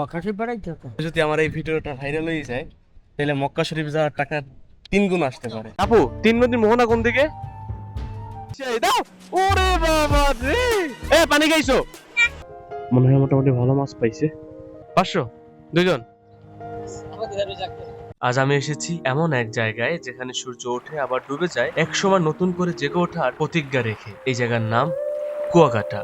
মাখাসি বেড়াইতে তো যদি আমার এই ভিডিওটা ভাইরাল হয়ে যায় তাহলে মক্কা শরীফ যাওয়ার টাকা তিন গুণ আসতে পারে। আপু তিন নদীর মোহনা কোন দিকে? সেই দাও! ওরে বাবা রে! এ পানি খাইছো? মনে হয় মোটামুটি ভালো মাছ পাইছে। পাঁচশো? দুজন আজ আমি এসেছি এমন এক জায়গায় যেখানে সূর্য ওঠে আবার ডুবে যায়। এক সময় নতুন করে জেগে ওঠার প্রতিজ্ঞা রেখে। এই জায়গার নাম কুয়াকাটা।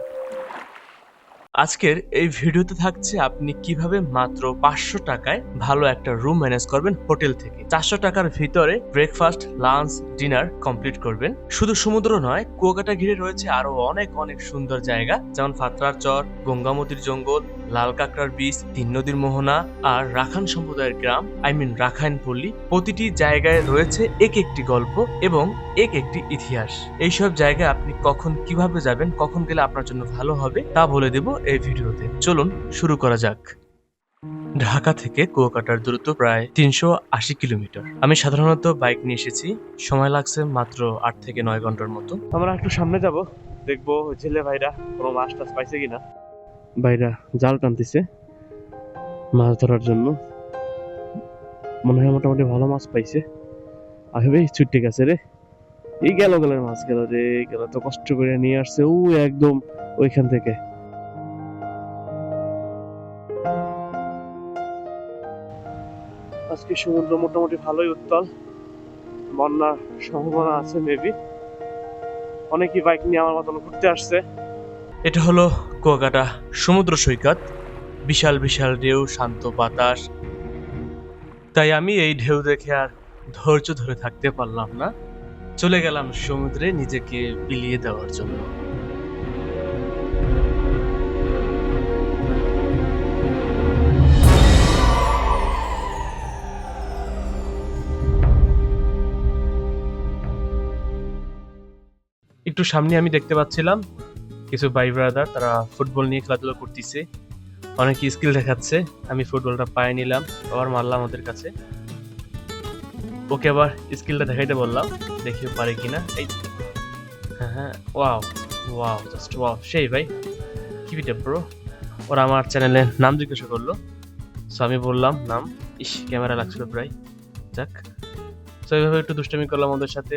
আজকের এই ভিডিওতে থাকছে আপনি কীভাবে মাত্র পাঁচশো টাকায় ভালো একটা রুম ম্যানেজ করবেন হোটেল থেকে। চারশো টাকার ভিতরে ব্রেকফাস্ট লাঞ্চ ডিনার কমপ্লিট করবেন। শুধু সমুদ্র নয়, কুয়াকাটা ঘিরে রয়েছে আরও অনেক অনেক সুন্দর জায়গা, যেমন ফাতরার চর, গঙ্গামতির জঙ্গল লাল কাঁকড়ার বীজ, তিন নদীর মোহনা আর রাখান সম্প্রদায়ের গ্রাম, আই মিন রাখাইন পল্লী, প্রতিটি জায়গায় রয়েছে এক একটি গল্প এবং এক একটি ইতিহাস। এইসব জায়গায় আপনি কখন কীভাবে যাবেন, কখন গেলে আপনার জন্য ভালো হবে, তা বলে দেব এই ভিডিওতে। চলুন, শুরু করা যাক। ঢাকা থেকে কুয়াকাটার দূরত্ব প্রায় তিনশো আশি কিলোমিটার। আমি সাধারণত বাইক নিয়ে এসেছি, সময় লাগছে মাত্র আট থেকে নয় ঘণ্টার মতো। আমরা একটু সামনে যাব, দেখব ছেলে ভাইরা কোনো মাছ টাছ পাইছে কিনা। ভাইরা জাল টানতেছে মাছ ধরার জন্য। মনে হয় মোটামুটি ভালো মাছ পাইছে। আসবে ছুটে গেছে রে। এই গেল গেলের মাছ গেল রে, গেল তো কষ্ট করে নিয়ে আসছে। ও একদম ওইখান থেকে। আজকে সমুদ্র মোটামুটি ভালোই উত্তাল। বন্যার সম্ভাবনা আছে মেবি অনেকেই বাইক নিয়ে আমার মতন ঘুরতে আসছে। এটা হলো কুয়াকাটা সমুদ্র সৈকত। বিশাল বিশাল ঢেউ, শান্ত বাতাস। তাই আমি এই ঢেউ দেখে আর ধৈর্য ধরে থাকতে পারলাম না। চলে গেলাম সমুদ্রে নিজেকে বিলিয়ে দেওয়ার জন্য। একটু সামনে আমি দেখতে পাচ্ছিলাম কিছু ভাই ব্রাদার তারা ফুটবল নিয়ে খেলাধুলা করতেছে। অনেক স্কিল দেখাচ্ছে, আমি ফুটবলটা পায়ে নিলাম, আবার মারলাম ওদের কাছে। ওকে আবার স্কিলটা দেখাইতে বললাম, দেখি পারে কিনা। এই হ্যাঁ হ্যাঁ ওয়াও ওয়াও জাস্ট ওয়াও সেই ভাই। কি বিটা ব্রো ওরা আমার চ্যানেলে নাম জিজ্ঞাসা করল। সো আমি বললাম, নাম? ইস ক্যামেরা লাগছিল প্রায়। যাক। তো এইভাবে একটু দুষ্টামি করলাম ওদের সাথে।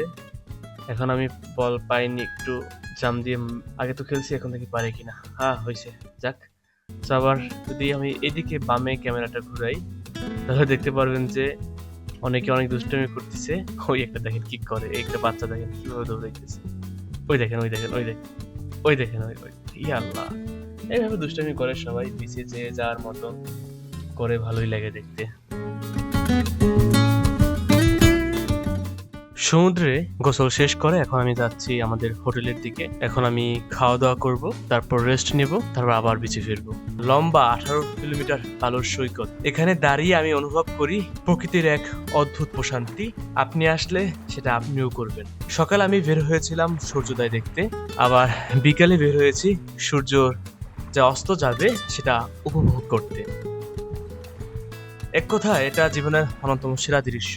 এখন আমি বল পাইনি, একটু জাম দিয়ে আগে তো খেলছি, এখন দেখি পারে কিনা। হ্যাঁ হয়েছে যাক আবার যদি আমি এদিকে বামে ক্যামেরাটা ঘুরাই, তাহলে দেখতে পারবেন যে অনেকে অনেক দুষ্টামি করতেছে। ওই একটা দেখেন কি করে একটা বাচ্চা দেখেন কীভাবে দৌড়াইতেছে। ওই দেখেন ওই দেখেন ওই দেখেন ওই দেখেন, ওই ওই আল্লাহ। এইভাবে দুষ্টামি করে সবাই পিছিয়ে যে যার মতো করে ভালোই লাগে দেখতে। সমুদ্রে গোসল শেষ করে এখন আমি যাচ্ছি আমাদের হোটেলের দিকে। এখন আমি খাওয়া দাওয়া করব, তারপর রেস্ট নেব, তারপর আবার বিচে ফিরবো। লম্বা আঠারো কিলোমিটার আলোর সৈকত। এখানে দাঁড়িয়ে আমি অনুভব করি প্রকৃতির এক অদ্ভুত প্রশান্তি। আপনি আসলে সেটা আপনিও করবেন। সকালে আমি বের হয়েছিলাম সূর্যোদয় দেখতে। আবার বিকালে বের হয়েছি, সূর্য যে অস্ত যাবে সেটা উপভোগ করতে। এক কথা এটা জীবনের অন্যতম সেরা দৃশ্য।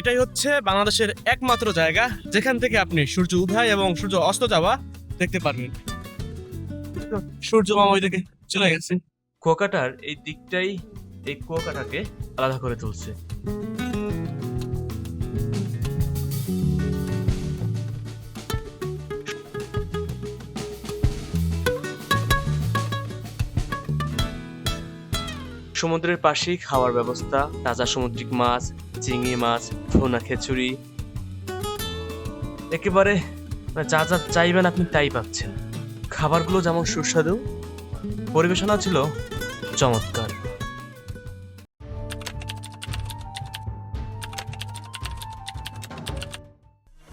এটাই হচ্ছে বাংলাদেশের একমাত্র জায়গা যেখান থেকে আপনি সূর্য উদয় এবং সূর্য অস্ত যাওয়া দেখতে পারবেন। সূর্য মামা ওই দিকে চলে গেছে। কুয়াকাটার এই দিকটাই এই কুয়াকাটাকে আলাদা করে তুলছে। সমুদ্রের পাশেই খাওয়ার ব্যবস্থা, তাজা সামুদ্রিক মাছ চিংড়ি মাছ, ভুনা খিচুড়ি। একেবারে যা যা চাইবেন আপনি তাই পাচ্ছেন। খাবারগুলো যেমন সুস্বাদু পরিবেশনা ছিল চমৎকার।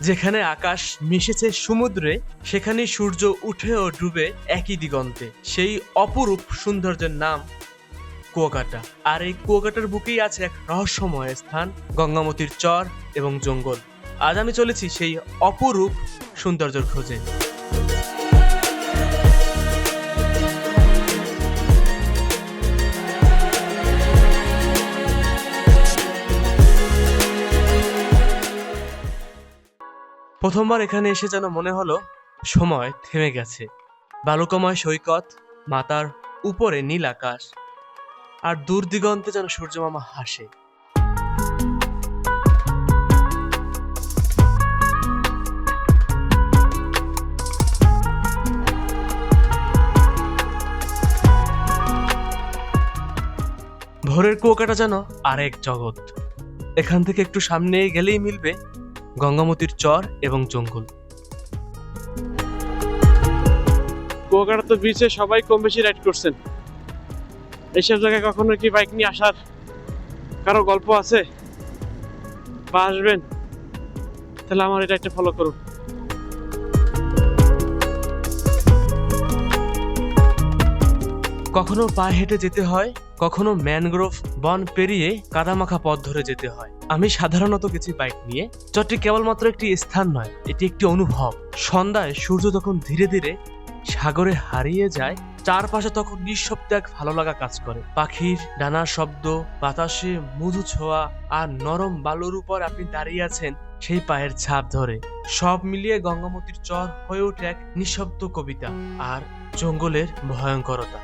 যেখানে আকাশ মিশেছে সমুদ্রে সেখানে সূর্য উঠে ও ডুবে একই দিগন্তে। সেই অপরূপ সৌন্দর্যের নাম কুয়াকাটা। আর এই কুয়াকাটার বুকেই আছে এক রহস্যময় স্থান, গঙ্গামতির চর এবং জঙ্গল। আজ আমি চলেছি সেই অপরূপ সৌন্দর্যের খোঁজে। প্রথমবার এখানে এসে যেন মনে হলো, সময় থেমে গেছে। বালুকময় সৈকত, মাতার উপরে নীল আকাশ। আর দূর দিগন্তে যেন সূর্য মামা হাসে। ভোরের কুয়াকাটা যেন আরেক জগৎ। এখান থেকে একটু সামনে গেলেই মিলবে গঙ্গামতির চর এবং জঙ্গল। কুয়াকাটা তো বিচে সবাই কম বেশি রাইড করছেন। এইসব জায়গায় কখনো কি বাইক নিয়ে আসার কারও গল্প আছে? বা আসবেন? তাহলে আমার এটা একটা ফলো করুন। কখনো পায়ে হেঁটে যেতে হয়, কখনো ম্যানগ্রোভ বন পেরিয়ে কাদামাখা পথ ধরে যেতে হয়। আমি সাধারণত গেছি বাইক নিয়ে। চরটি কেবলমাত্র একটি স্থান নয়, এটি একটি অনুভব। সন্ধ্যায় সূর্য যখন ধীরে ধীরে সাগরে হারিয়ে যায় চারপাশে তখন নিঃশব্দ এক ভালো লাগা কাজ করে। পাখির ডানার শব্দ, বাতাসে মধু ছোঁয়া আর নরম বালুর উপর আপনি দাঁড়িয়ে আছেন সেই পায়ের ছাপ ধরে। সব মিলিয়ে গঙ্গামতির চর হয়ে ওঠে এক নিঃশব্দ কবিতা আর জঙ্গলের ভয়ঙ্করতা।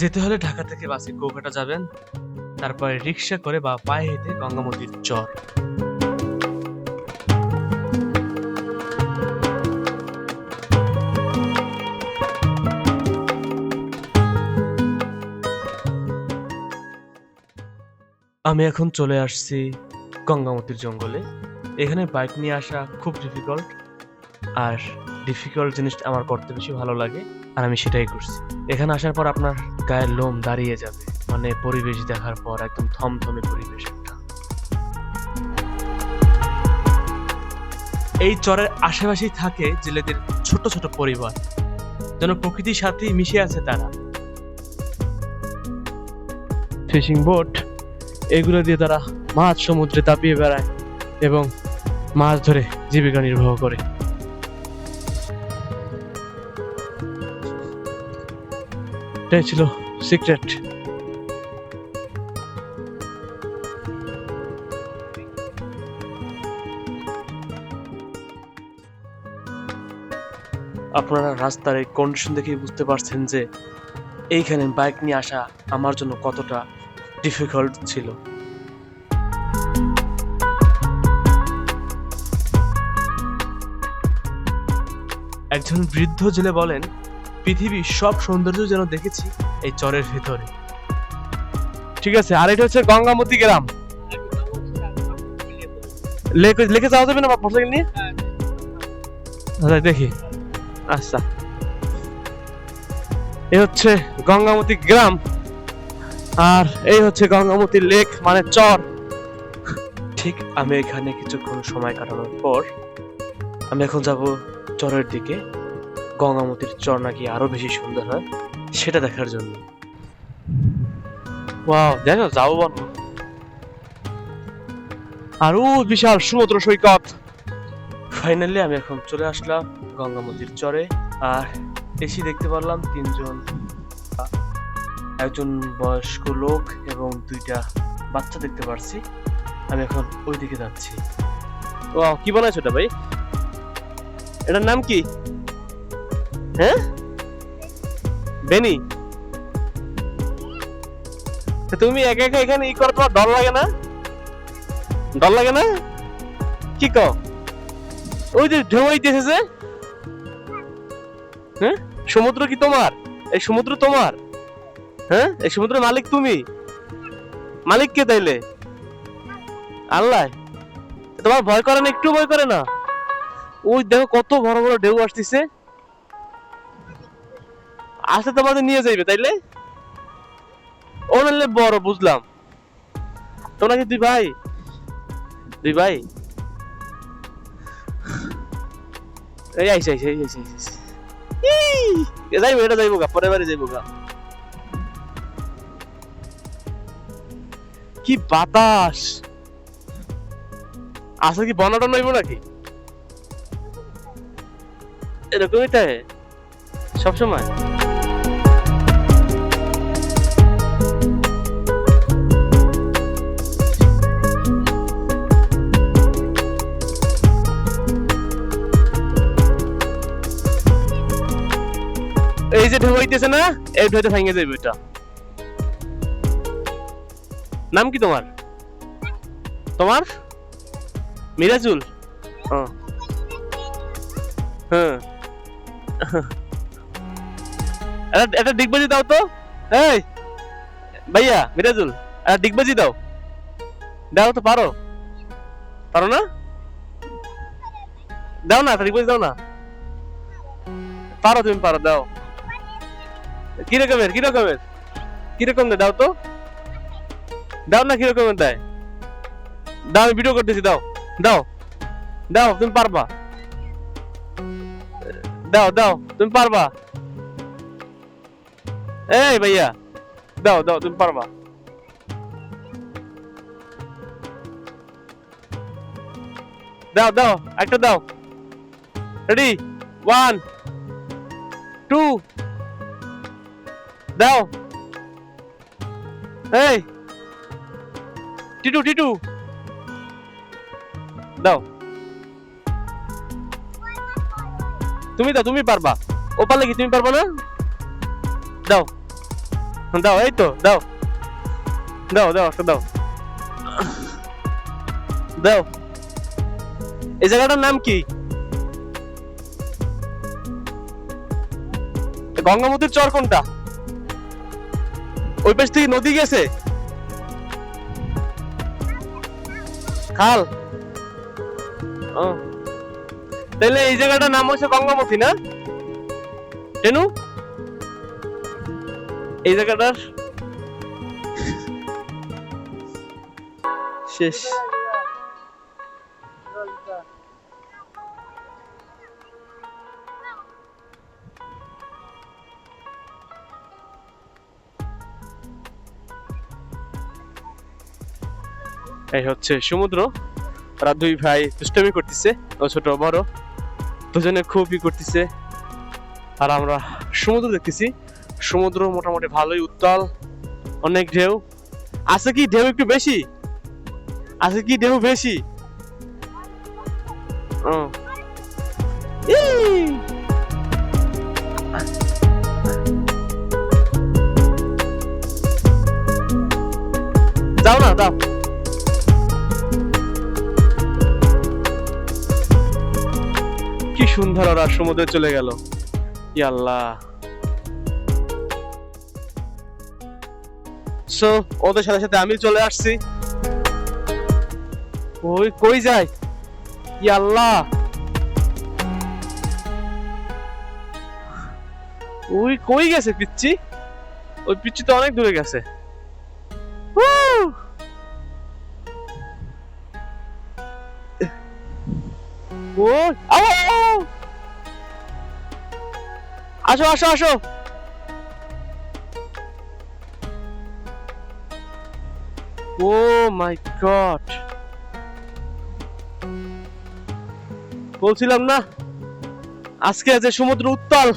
যেতে হলে ঢাকা থেকে বাসে কৌকাটা যাবেন? তারপরে রিক্সা করে বা পায়ে হেঁটে গঙ্গা গঙ্গামতির চর। আমি এখন চলে আসছি গঙ্গামতির জঙ্গলে। এখানে বাইক নিয়ে আসা খুব ডিফিকাল্ট আর ডিফিকাল্ট জিনিসটা আমার করতে বেশি ভালো লাগে, আর আমি সেটাই করছি। এখানে আসার পর আপনার গায়ের লোম দাঁড়িয়ে যাবে। মানে পরিবেশ দেখার পর, একদম থমথমে পরিবেশ এই চরের আশেপাশেই থাকে জেলেদের ছোট ছোট পরিবার। যেন প্রকৃতির সাথেই মিশে আছে তারা। ফিশিং বোট, এগুলো দিয়ে তারা মাছ সমুদ্রে তাপিয়ে বেড়ায় এবং মাছ ধরে জীবিকা নির্বাহ করে। এটাই ছিল সিক্রেট আপনারা রাস্তার এই কন্ডিশন দেখেই বুঝতে পারছেন যে এইখানে বাইক নিয়ে আসা আমার জন্য কতটা ডিফিকাল্ট ছিল। একজন বৃদ্ধ জেলে বলেন পৃথিবীর সব সৌন্দর্য যেন দেখেছি এই চরের ভেতরে। ঠিক আছে আর এটা হচ্ছে গঙ্গামতি গ্রাম। লেখে লিখে যাওয়া যাবে না মোটরসাইকেল নিয়ে আচ্ছা দেখি। আচ্ছা। এ হচ্ছে গঙ্গামতি গ্রাম। আর এই হচ্ছে গঙ্গামতি লেক মানে চর। ঠিক আমি এখানে কিছুক্ষণ সময় কাটানোর পর আমি এখন যাব চরের দিকে। গঙ্গামতির চর নাকি আরও বেশি সুন্দর হয়, সেটা দেখার জন্য। ওয়াও দেখো যাব আরও বিশাল সমুদ্র সৈকত। ফাইনালি আমি এখন চলে আসলাম গঙ্গা মন্দির চরে, আর এসে দেখতে পারলাম তিনজন, একজন বয়স্ক লোক এবং দুইটা বাচ্চা দেখতে পারছি। আমি এখন ওই দিকে যাচ্ছি। ও কি বানাইছো এটা ভাই? এটার নাম কি? হ্যাঁ? বেনি? তুমি একা একা এখানে ই করো ডর লাগে না? ডর লাগে না? কি কও? ওই যে ঢেউ হইতেছে যে হ্যাঁ? সমুদ্র কি তোমার? এই সমুদ্র তোমার। হ্যাঁ? এই সমুদ্রের মালিক তুমি। মালিক কে তাইলে? আল্লাহ। তোমার ভয় করে না, একটু ভয় করে না। ওই দেখো কত বড় বড় ঢেউ আসতেছে। আসতে তোমাদের নিয়ে যাইবে তাইলে? ও বড়, বুঝলাম। তোমরা কি দুই ভাই? দুই ভাই? এই আইসে আইসে আইসে আইসে যাইবো, এটা যাইবো গা, পরের বারে যাইবো গা। কি বাতাস! আসলে কি বনাটা নইব নাকি? এরকমই তাই, সবসময়। যে ঢেউ হইতেছে না, এই ঢেউতে ভেঙে যাবে এটা। নাম কি তোমার? তোমার? মিরাজুল? হ্যাঁ। ডিগবাজি দাও তো। এই, ভাইয়া, মিরাজুল এটা ডিগবাজি দাও। দাও তো, পারো। পারো না? দাও না, ডিগবাজি দাও না। পারো, তুমি পারো, দাও। কি রকমের কি রকমের কি রকম দেয় দাও তো। দাও না কি রকমের দেয়। দাও, আমি ভিডিও করতেছি, দাও। দাও। দাও, তুমি পারবা। দাও দাও, তুমি পারবা। এই ভাইয়া, দাও দাও, তুমি পারবা। দাও দাও, একটা দাও। রেডি ওয়ান টু দাও। এই। টিটু টিটু। দাও। তুমি দাও, তুমি পারবা। ও পারলে কি তুমি পারবা না? দাও। দাও, এই তো, দাও। দাও দাও, একটা দাও। দাও। এই জায়গাটার নাম কি? গঙ্গামতির চর কোনটা? ওই পাশ থেকে নদী গেছে? খাল। তাহলে এই জায়গাটার নাম হচ্ছে গঙ্গামতি, না? টেনু? এই জায়গাটার শেষ। এই হচ্ছে সমুদ্র। তারা দুই ভাই দুষ্টমি করতেছে, ও ছোট বড়। দুজনে খুবই করতেছে। আর আমরা সমুদ্র দেখতেছি। সমুদ্র মোটামুটি ভালোই উত্তাল, অনেক ঢেউ। আছে কি ঢেউ একটু বেশি? আছে কি ঢেউ বেশি? সমুদ্রে চলে গেল। আল্লাহ সো ওদের সাথে সাথে আমি চলে আসছি। ওই কই যায়? আল্লাহ ওই কই গেছে পিচ্ছি? ওই পিচ্ছি তো অনেক দূরে গেছে! ও আসো আসো আসো। Oh my god. বলছিলাম না আজকে আছে সমুদ্র উত্তাল।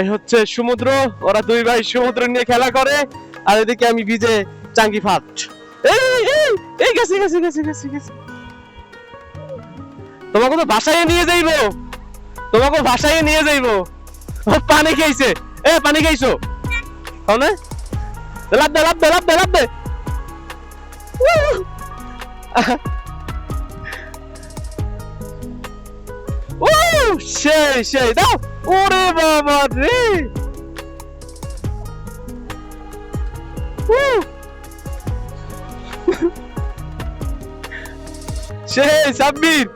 এই হচ্ছে সমুদ্র, ওরা দুই ভাই সমুদ্র নিয়ে খেলা করে, আর এদিকে আমি ভিজে চাঙ্গি ফাট। এই গেছি গেছি গেছি গেছি গেছি। তোমাকে তো বাসায় নিয়ে যাইবো। তোমাকে বাসায় নিয়ে যাইবো। পানি খাইছে এ, পানি খাইছো তাহলে লাভ দে লাভ দে লাভ দে লাভ দে সেই সেই, দাও। ওরে বাবা রে উহ! সেই সাব্বির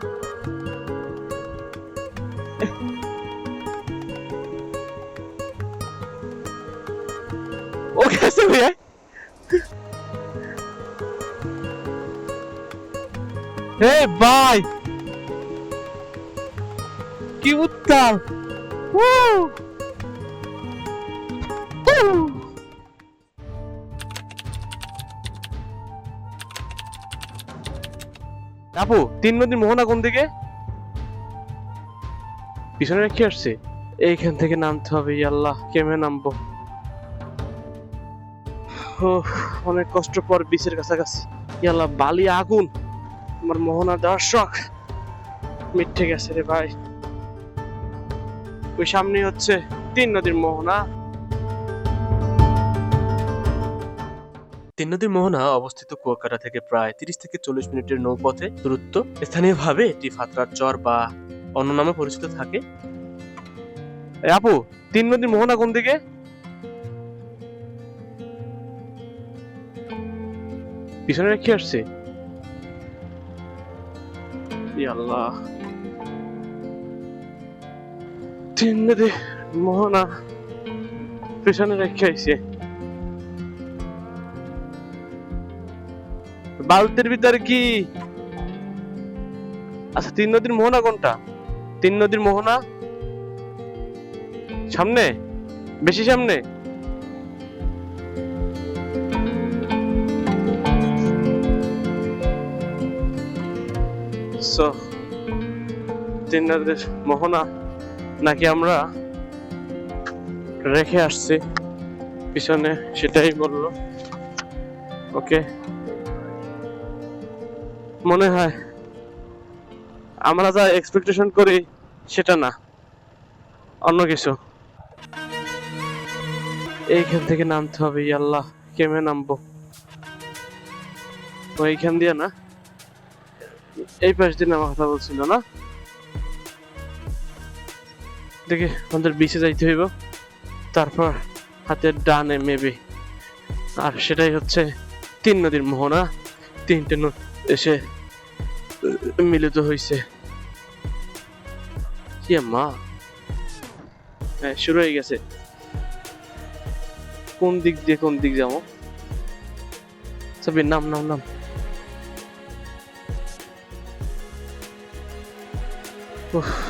ও कैसे हुआ है হে ভাই কি উত্তাল উহ! উহ! আপু তিন নদীর মোহনা কোন দিকে? পিছনে রেখে আসছে। এইখান থেকে নামতে হবে আল্লাহ কেমনে নামবো? অনেক কষ্ট পর বিচের কাছাকাছি। ইয়াল্লা বালি আগুন। আমার মোহনা দর্শক মিথ্যে গেছে রে ভাই। ওই সামনে হচ্ছে তিন নদীর মোহনা। তিন নদীর মোহনা অবস্থিত কুয়াকাটা থেকে প্রায় তিরিশ থেকে চল্লিশ মিনিটের নৌপথে দূরত্ব। স্থানীয়ভাবে এটি ফাতরার চর বা অন্য নামে পরিচিত থাকে। আপু তিন নদীর মোহনা কোন দিকে? পিছনে রেখে আসছে। আল্লাহ। নদী মোহনা পিছনে রেখে আইছে। বালতির ভিতরে কি? আচ্ছা তিন নদীর মোহনা কোনটা? তিন নদীর মোহনা? সামনে? বেশি সামনে? তিন নদীর মোহনা নাকি আমরা রেখে আসছি? পিছনে সেটাই বলল। ওকে। মনে হয় আমরা যা এক্সপেকটেশন করি সেটা না। অন্য কিছু। এইখান থেকে নামতে হবে আল্লাহ কেমে নামবো? ওইখান দিয়ে না? এই পাশ দিয়ে নামা কথা বলছিল না? দেখি, আমাদের বিচে যাইতে হইব। তারপর হাতের ডানে মেবি আর সেটাই হচ্ছে তিন নদীর মোহনা। তিনটে নদী এসে মিলিত হয়েছে মা। হ্যাঁ শুরু হয়ে গেছে। কোন দিক দিয়ে কোন দিক যাব? সবই নাম নাম নাম। উফ।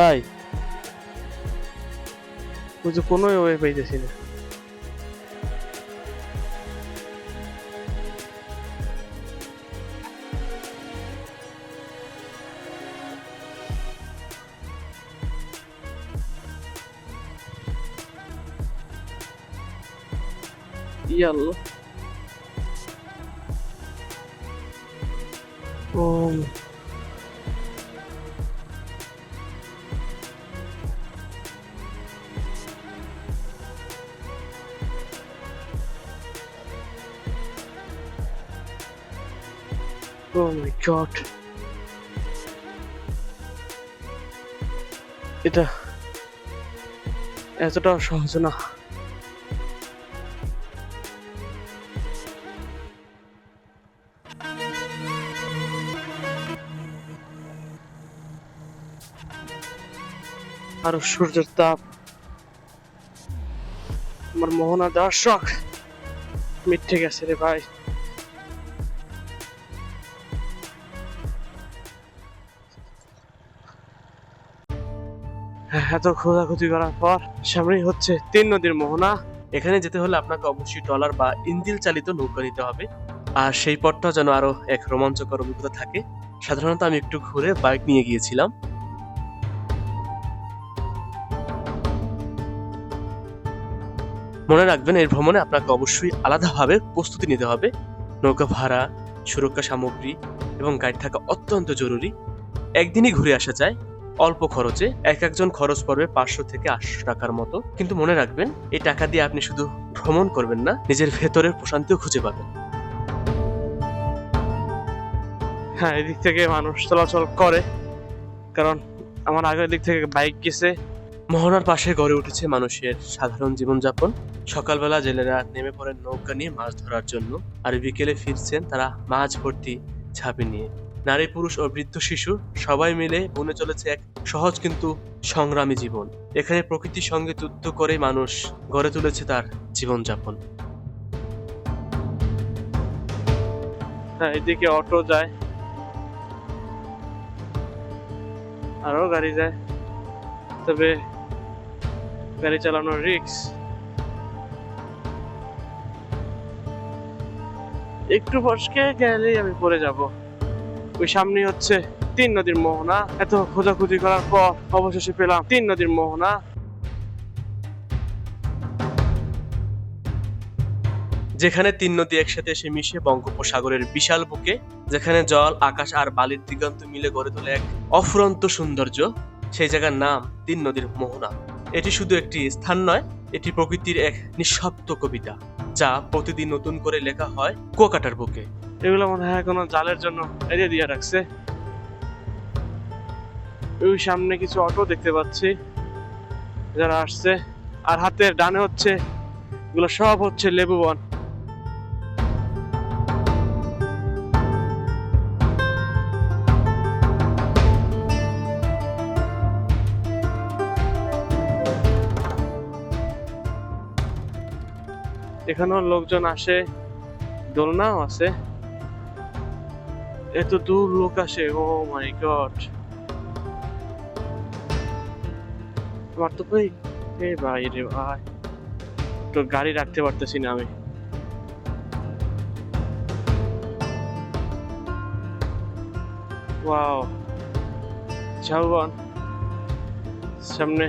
ভাই। যে কোনো ওয়ে পাইতেছি না। ইয়াল্লা Oh my god. এটা এতটা সহজ না। আর সূর্যের তাপ। আমার মোহনা দর্শক মিথ্যে গেছে রে ভাই। এত খোঁজাখুঁজি করার পর সামনেই হচ্ছে তিন নদীর মোহনা। এখানে যেতে হলে আপনাকে অবশ্যই ট্রলার বা ইঞ্জিল চালিত নৌকা নিতে হবে। আর সেই পথটা যেন আরও এক রোমাঞ্চকর অভিজ্ঞতা থাকে। সাধারণত আমি একটু ঘুরে বাইক নিয়ে গিয়েছিলাম। মনে রাখবেন, এই ভ্রমণে আপনাকে অবশ্যই আলাদাভাবে প্রস্তুতি নিতে হবে। নৌকা ভাড়া, সুরক্ষা সামগ্রী এবং গাইড থাকা অত্যন্ত জরুরি। একদিনই ঘুরে আসা যায়। অল্প খরচে এক একজন খরচ পড়বে পাঁচশো থেকে আটশো টাকার মতো। কিন্তু মনে রাখবেন এই টাকা দিয়ে আপনি শুধু ভ্রমণ করবেন না নিজের ভেতরের প্রশান্তিও খুঁজে পাবেন। হ্যাঁ এদিক থেকে মানুষ চলাচল করে কারণ আমার আগের দিক থেকে বাইক গেছে। মোহনার পাশে গড়ে উঠেছে মানুষের সাধারণ জীবনযাপন। সকালবেলা জেলেরা নেমে পড়েন নৌকা নিয়ে মাছ ধরার জন্য আর বিকেলে ফিরছেন তারা মাছ ভর্তি ঝাঁপি নিয়ে। নারী, পুরুষ ও বৃদ্ধ শিশু সবাই মিলে বনে চলেছে এক সহজ কিন্তু সংগ্রামী জীবন। এখানে প্রকৃতির সঙ্গে যুদ্ধ করে মানুষ গড়ে তুলেছে তার জীবনযাপন। হ্যাঁ এদিকে অটো যায়। আরও গাড়ি যায়। তবে গাড়ি চালানোর রিক্স একটু ফসকে গেলেই আমি পড়ে যাব। ওই সামনে হচ্ছে তিন নদীর মোহনা। এত খোঁজাখুঁজি করার পর অবশেষে পেলাম তিন নদীর মোহনা। যেখানে তিন নদী একসাথে এসে মিশে বঙ্গোপসাগরের বিশাল বুকে, যেখানে জল, আকাশ আর বালির দিগন্ত মিলে গড়ে তোলে এক অফুরন্ত সৌন্দর্য, সেই জায়গার নাম তিন নদীর মোহনা। এটি শুধু একটি স্থান নয়, এটি প্রকৃতির এক নিঃশব্দ কবিতা, যা প্রতিদিন নতুন করে লেখা হয় কুয়াকাটার বুকে। এগুলো মনে হয় কোনো জালের জন্য এড়িয়ে দিয়ে রাখছে। ওই সামনে কিছু অটো দেখতে পাচ্ছি, যারা আসছে। আর হাতের ডানে হচ্ছে, এগুলো সব হচ্ছে লেবু বন। এখানেও লোকজন আসে, দোলনাও আছে। এত দূর লোক আসে, ও মাই গড আমার তো ভাই এ ভাই রে ভাই। তো গাড়ি রাখতে পারতেছি না আমি। ওয়াও ঝাউবন, সামনে।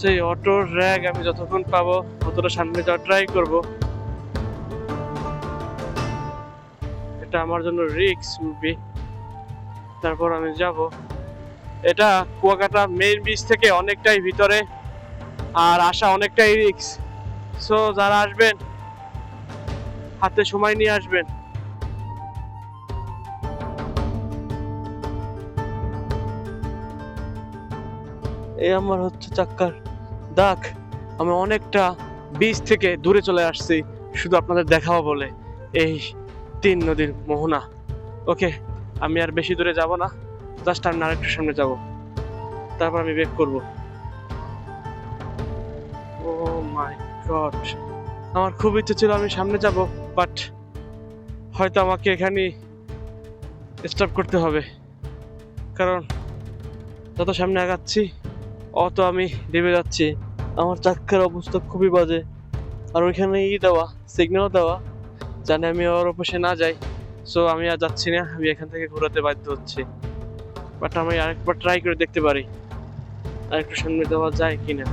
সেই অটোর র্যাগ আমি যতক্ষণ পাবো ততটা সামনে যাওয়ার ট্রাই করব। এটা আমার জন্য রিক্স মুভি তারপর আমি যাব। এটা কুয়াকাটা মেইন বিচ থেকে অনেকটাই ভিতরে আর আসা অনেকটাই রিক্স সো যারা আসবেন, হাতে সময় নিয়ে আসবেন। এই আমার হচ্ছে চাক্কার। দাগ আমি অনেকটা বিচ থেকে দূরে চলে আসছি, শুধু আপনাদের দেখাবো বলে। এই তিন নদীর মোহনা। ওকে, আমি আর বেশি দূরে যাব না, জাস্ট আমি আরেকটু সামনে যাব। তারপর আমি বেক করব। ও মাই গড, আমার খুব ইচ্ছে ছিল আমি সামনে যাব, বাট হয়তো আমাকে এখানে স্টপ করতে হবে। কারণ, যত সামনে আগাচ্ছি, অত আমি ডেবে যাচ্ছি। আমার চাকার অবস্থা খুবই বাজে। আর ওইখানে ই দেওয়া সিগন্যাল দেওয়া, জানে আমি ওর অফিসে না যাই। সো আমি আর যাচ্ছি না, আমি এখান থেকে ঘোরাতে বাধ্য হচ্ছি। বাট আমি আরেকবার ট্রাই করে দেখতে পারি আরেকটু সামনে দেওয়া যায় কিনা।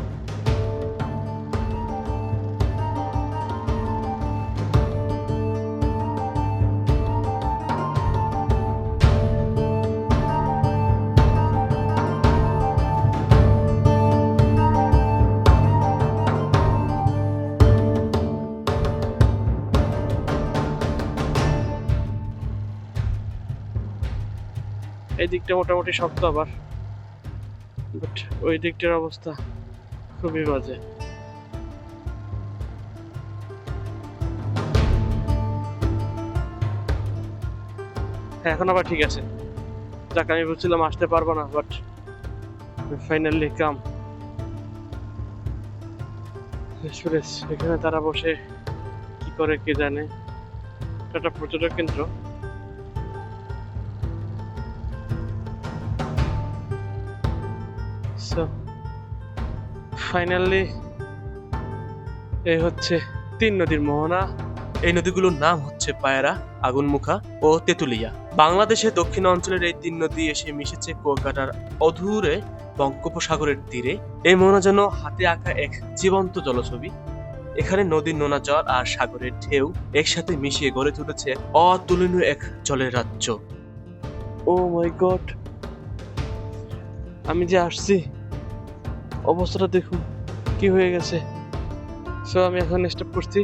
এই দিকটা মোটামুটি শক্ত আবার। বাট ওই দিকটার অবস্থা খুবই বাজে। হ্যাঁ এখন আবার ঠিক আছে। যাক, আমি বুঝছিলাম আসতে পারব না বাট ফাইনালি কাম এখানে তারা বসে কি করে কে জানে? একটা পর্যটক কেন্দ্র। ফাইনালি এই হচ্ছে তিন নদীর মোহনা। এই নদীগুলোর নাম হচ্ছে পায়রা, আগুনমুখা ও তেতুলিয়া। বাংলাদেশের দক্ষিণ অঞ্চলের এই তিন নদী এসে মিশেছে কুয়াকাটার অধূরে বঙ্গোপসাগরের তীরে। এই মোহনা যেন হাতে আঁকা এক জীবন্ত জলছবি। এখানে নদীর নোনা জল আর সাগরের ঢেউ একসাথে মিশিয়ে গড়ে তুলেছে অতুলনীয় এক জলের রাজ্য। ও মাই গড আমি যে আসছি অবস্থাটা দেখুন। কি হয়ে গেছে? সো আমি এখন স্টেপ করছি।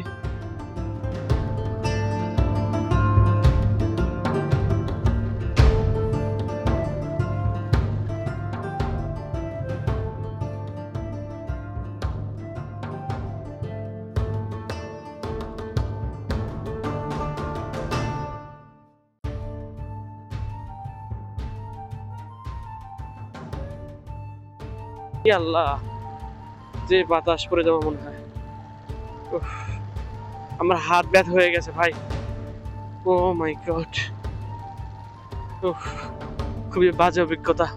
আল্লাহ, যে বাতাস পড়ে যাব মনে হয়। আমার হাত ব্যথা হয়ে গেছে ভাই। ও মাই গড খুবই বাজে অভিজ্ঞতা।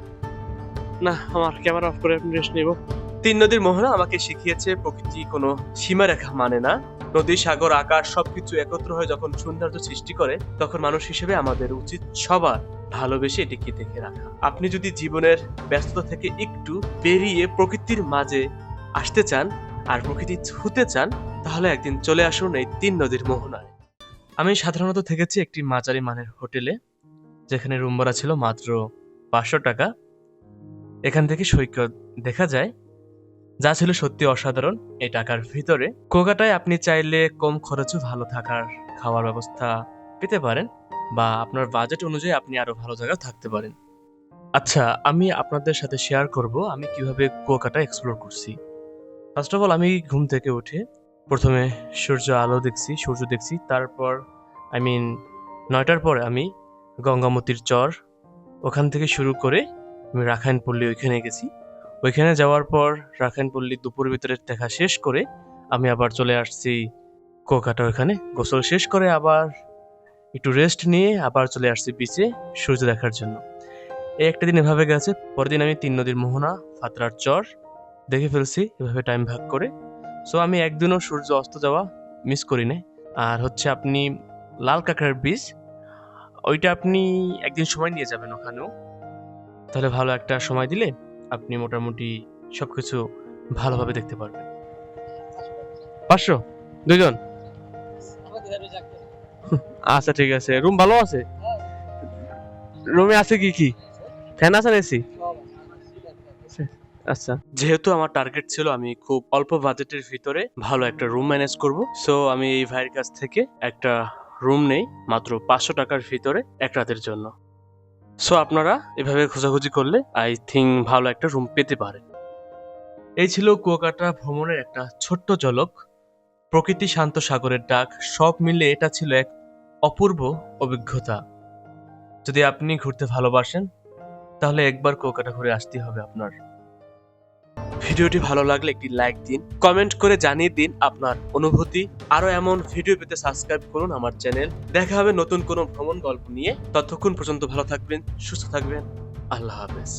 না, আমার ক্যামেরা অফ করে রেস্ট নিব। তিন নদীর মোহনা আমাকে শিখিয়েছে, প্রকৃতি কোনো সীমারেখা মানে না। নদী, সাগর, আকাশ সবকিছু একত্র হয়ে যখন সৌন্দর্য সৃষ্টি করে, তখন মানুষ হিসেবে আমাদের উচিত সবার ভালোবেসে এটিকে দেখে রাখা। আপনি যদি জীবনের ব্যস্ততা থেকে একটু বেরিয়ে প্রকৃতির মাঝে আসতে চান আর প্রকৃতি ছুতে চান, তাহলে একদিন চলে আসুন এই তিন নদীর মোহনায়। আমি সাধারণত থেকেছি একটি মাঝারি মানের হোটেলে, যেখানে রুম ভাড়া ছিল মাত্র পাঁচশো টাকা। এখান থেকে সৈকত দেখা যায়, যা ছিল সত্যি অসাধারণ এই টাকার ভিতরে। কোকাটায় আপনি চাইলে কম খরচে ভালো থাকার খাওয়ার ব্যবস্থা পেতে পারেন। বা আপনার বাজেট অনুযায়ী আপনি আরও ভালো জায়গায় থাকতে পারেন। আচ্ছা আমি আপনাদের সাথে শেয়ার করব আমি কীভাবে কুয়াকাটা এক্সপ্লোর করছি। ফার্স্ট অফ অল আমি ঘুম থেকে উঠে প্রথমে সূর্য আলো দেখছি, সূর্য দেখছি, তারপর আই মিন নয়টার পরে আমি গঙ্গামতির চর ওখান থেকে শুরু করে আমি রাখাইনপল্লী ওইখানে গেছি। ওইখানে যাওয়ার পর রাখাইনপল্লী দুপুর ভিতরে দেখা শেষ করে আমি আবার চলে আসছি কোকাটা ওখানে গোসল শেষ করে আবার একটু রেস্ট নিয়ে আবার চলে আসছি বিচে সূর্য দেখার জন্য। এই একটা দিন এভাবে গেছে পরের দিন আমি তিন নদীর মোহনা ফাতরার চর দেখে ফেলছি এভাবে টাইম ভাগ করে। সো আমি একদিনও সূর্য অস্ত যাওয়া মিস করি না আর হচ্ছে আপনি লাল কাঁকড়ার বীজ ওইটা আপনি একদিন সময় নিয়ে যাবেন ওখানেও। তাহলে ভালো একটা সময় দিলে আপনি মোটামুটি সব কিছু ভালোভাবে দেখতে পারবেন। পাঁচশো? দুজন আচ্ছা ঠিক আছে। রুম ভালো আছে? রুমে আছে কি কি? ফ্যান আছে না এসি? আচ্ছা। যেহেতু আমার টার্গেট ছিল, আমি খুব অল্প বাজেটের ভিতরে ভালো একটা রুম ম্যানেজ করব। সো আমি এই ভাইয়ের কাছ থেকে একটা রুম নেই, মাত্র পাঁচশো টাকার ভিতরে এক রাতের জন্য। সো আপনারা এভাবে খোঁজাখুঁজি করলে আই থিঙ্ক ভালো একটা রুম পেতে পারেন। এই ছিল কুয়াকাটা ভ্রমণের একটা ছোট্ট ঝলক। প্রকৃতি শান্ত সাগরের ডাক, সব মিলে এটা ছিল এক অপূর্ব অভিজ্ঞতা। যদি আপনি ঘুরতে ভালোবাসেন, তাহলে একবার কুয়াকাটা ঘুরে আসতেই হবে আপনার। ভিডিওটি ভালো লাগলে একটি লাইক দিন, কমেন্ট করে জানিয়ে দিন আপনার অনুভূতি। আরও এমন ভিডিও পেতে সাবস্ক্রাইব করুন আমার চ্যানেল। দেখা হবে নতুন কোনো ভ্রমণ গল্প নিয়ে। ততক্ষণ পর্যন্ত ভালো থাকবেন, সুস্থ থাকবেন। আল্লাহ হাফেজ।